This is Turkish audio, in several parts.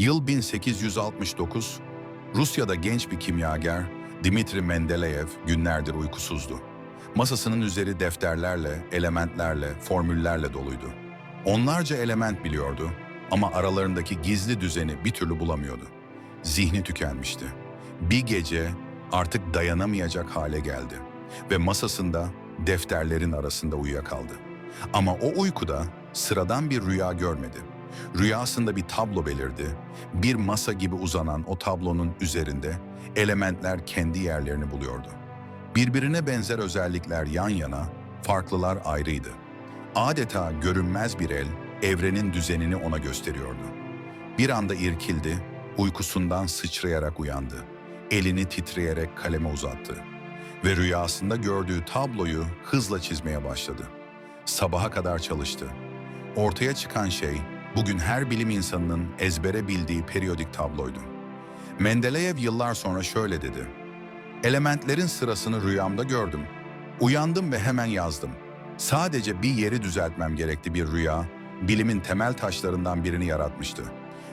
Yıl 1869, Rusya'da genç bir kimyager Dmitri Mendeleev günlerdir uykusuzdu. Masasının üzeri defterlerle, elementlerle, formüllerle doluydu. Onlarca element biliyordu ama aralarındaki gizli düzeni bir türlü bulamıyordu. Zihni tükenmişti. Bir gece artık dayanamayacak hale geldi ve masasında defterlerin arasında uyuyakaldı. Ama o uykuda sıradan bir rüya görmedi. Rüyasında bir tablo belirdi. Bir masa gibi uzanan o tablonun üzerinde elementler kendi yerlerini buluyordu. Birbirine benzer özellikler yan yana, farklılar ayrıydı. Adeta görünmez bir el evrenin düzenini ona gösteriyordu. Bir anda irkildi, uykusundan sıçrayarak uyandı. Elini titreyerek kaleme uzattı ve rüyasında gördüğü tabloyu hızla çizmeye başladı. Sabaha kadar çalıştı. Ortaya çıkan şey bugün her bilim insanının ezbere bildiği periyodik tabloydu. Mendeleev yıllar sonra şöyle dedi. Elementlerin sırasını rüyamda gördüm. Uyandım ve hemen yazdım. Sadece bir yeri düzeltmem gerekti bir rüya, bilimin temel taşlarından birini yaratmıştı.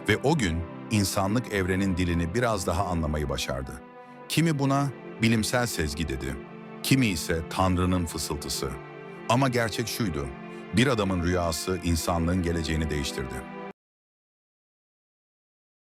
Ve o gün insanlık evrenin dilini biraz daha anlamayı başardı. Kimi buna bilimsel sezgi dedi, kimi ise Tanrı'nın fısıltısı. Ama gerçek şuydu, bir adamın rüyası insanlığın geleceğini değiştirdi.